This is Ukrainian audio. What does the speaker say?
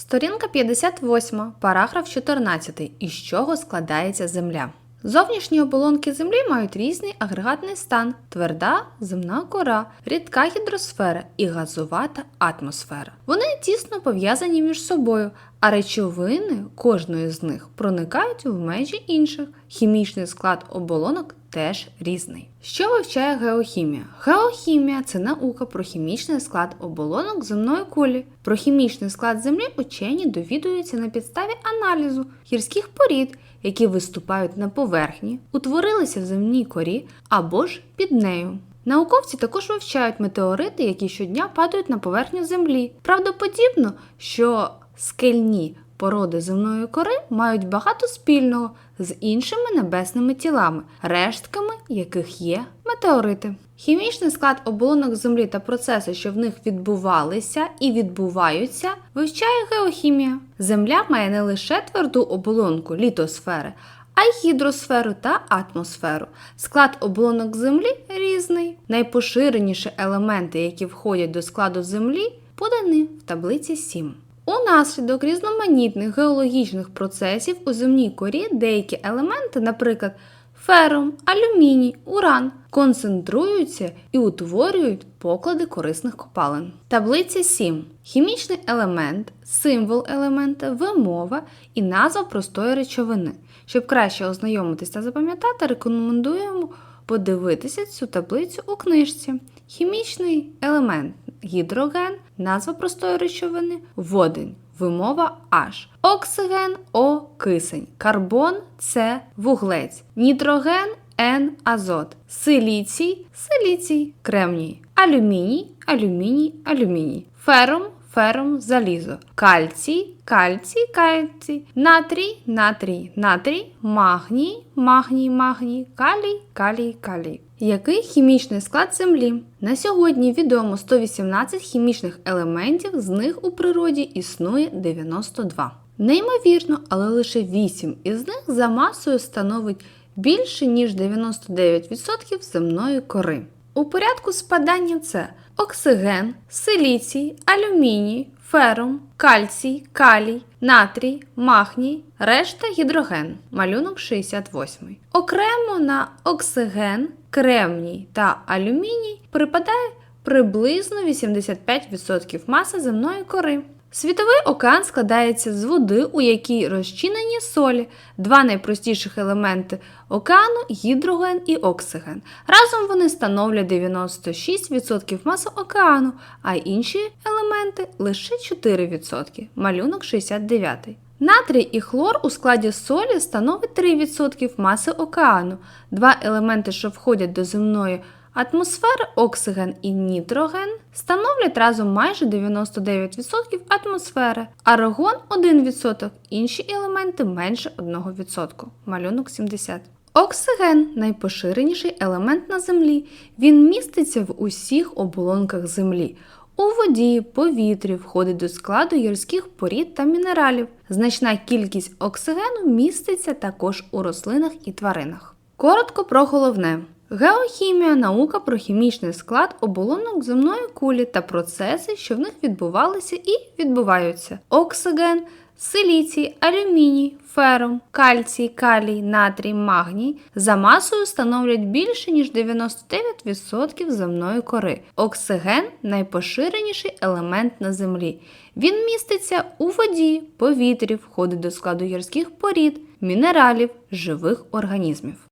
Сторінка 58, параграф 14. Із чого складається Земля? Зовнішні оболонки Землі мають різний агрегатний стан: тверда земна кора, рідка гідросфера і газувата атмосфера. Вони тісно пов'язані між собою, а речовини кожної з них проникають в межі інших. Хімічний склад оболонок теж різний. Що вивчає геохімія? Геохімія це наука про хімічний склад оболонок земної кулі. Про хімічний склад землі учені довідуються на підставі аналізу гірських порід, які виступають на поверхні, утворилися в земній корі або ж під нею. Науковці також вивчають метеорити, які щодня падають на поверхню землі. Правдоподібно, що скельні породи земної кори мають багато спільного з іншими небесними тілами, рештками яких є метеорити. Хімічний склад оболонок землі та процеси, що в них відбувалися і відбуваються, вивчає геохімія. Земля має не лише тверду оболонку літосфери, а й гідросферу та атмосферу. Склад оболонок землі різний. Найпоширеніші елементи, які входять до складу землі, подані в таблиці 7. Унаслідок різноманітних геологічних процесів у земній корі деякі елементи, наприклад, ферум, алюміній, уран, концентруються і утворюють поклади корисних копалин. Таблиця 7. Хімічний елемент, символ елемента, вимова і назва простої речовини. Щоб краще ознайомитись та запам'ятати, рекомендуємо подивитися цю таблицю у книжці. Хімічний елемент гідроген, назва простої речовини, водень, вимова H. Оксиген О кисень, карбон С вуглець, нітроген Н азот, силіцій силіцій, кремній, алюміній, алюміній, алюміній, ферум ферум залізо, кальцій, кальцій, кальцій, натрій, натрій, натрій, магній, магній, магній, калій, калій, калій. Який хімічний склад землі? На сьогодні відомо 118 хімічних елементів, з них у природі існує 92. Неймовірно, але лише 8 із них за масою становить більше ніж 99% земної кори. У порядку спадання це оксиген, силіцій, алюміній, ферум, кальцій, калій, натрій, магній, решта гідроген. Малюнок 68. Окремо на оксиген, кремній та алюміній припадає приблизно 85% маси земної кори. Світовий океан складається з води, у якій розчинені солі, два найпростіших елементи океану гідроген і оксиген. Разом вони становлять 96% маси океану, а інші елементи лише 4%. Малюнок 69. Натрій і хлор у складі солі становить 3% маси океану. Два елементи, що входять до земної Атмосфери оксиген і нітроген становлять разом майже 99% атмосфери, аргон 1%, інші елементи менше 1%. Малюнок 70. Оксиген найпоширеніший елемент на Землі. Він міститься в усіх оболонках Землі. У воді, повітрі входить до складу гірських порід та мінералів. Значна кількість оксигену міститься також у рослинах і тваринах. Коротко про головне. Геохімія наука про хімічний склад оболонок земної кулі та процеси, що в них відбувалися і відбуваються: оксиген, силіцій, алюміній, ферум, кальцій, калій, натрій, магній за масою становлять більше ніж 99% земної кори. Оксиген найпоширеніший елемент на землі. Він міститься у воді, повітрі, входить до складу гірських порід, мінералів, живих організмів.